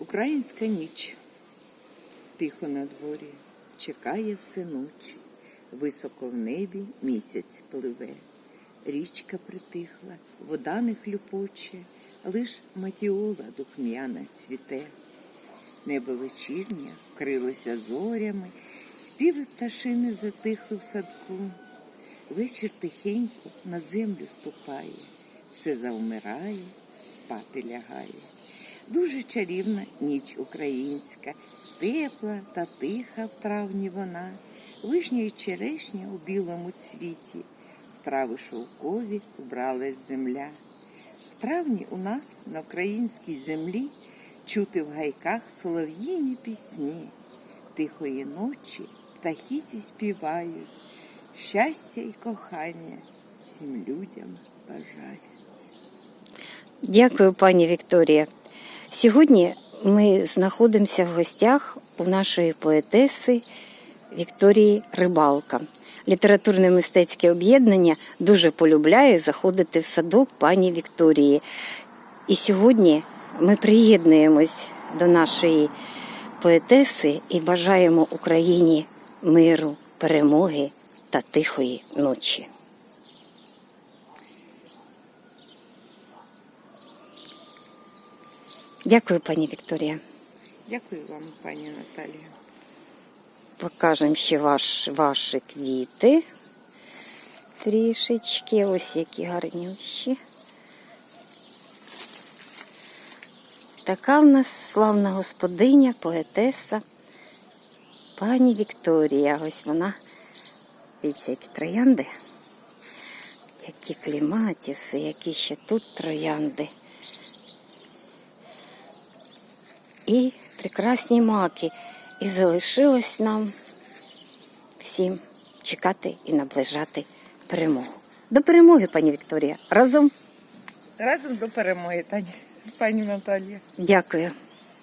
Українська ніч. Тихо на дворі, чекає все ночі. Високо в небі місяць пливе. Річка притихла, вода не хлюпоче, лиш матіола духмяна цвіте. Небо вечірнє вкрилося зорями, співи пташини затихли в садку. Вечір тихенько на землю ступає, все завмирає, спати лягає. Дуже чарівна ніч українська, тепла та тиха в травні вона, вишня й черешня у білому цвіті, в трави шовкові вбралась земля. В травні у нас на українській землі чути в гайках солов'їні пісні, тихої ночі птахіці співають, щастя і кохання всім людям бажають. Дякую, пані Вікторія. Сьогодні ми знаходимося в гостях у нашої поетеси Вікторії Рибалка. Літературне мистецьке об'єднання дуже полюбляє заходити в садок пані Вікторії. І сьогодні ми приєднуємось до нашої поетеси і бажаємо Україні миру, перемоги та тихої ночі. Дякую, пані Вікторія. Дякую вам, пані Наталія. Покажемо ще ваш, ваші квіти. Трішечки, ось які гарнющі. Така в нас славна господиня, поетеса, пані Вікторія. Ось вона. Дивіться, які троянди. Які кліматіси, які ще тут троянди. І прекрасні маки. І залишилось нам всім чекати і наближати перемогу. До перемоги, пані Вікторія. Разом Разом до перемоги, Таня, пані Наталія. дякую.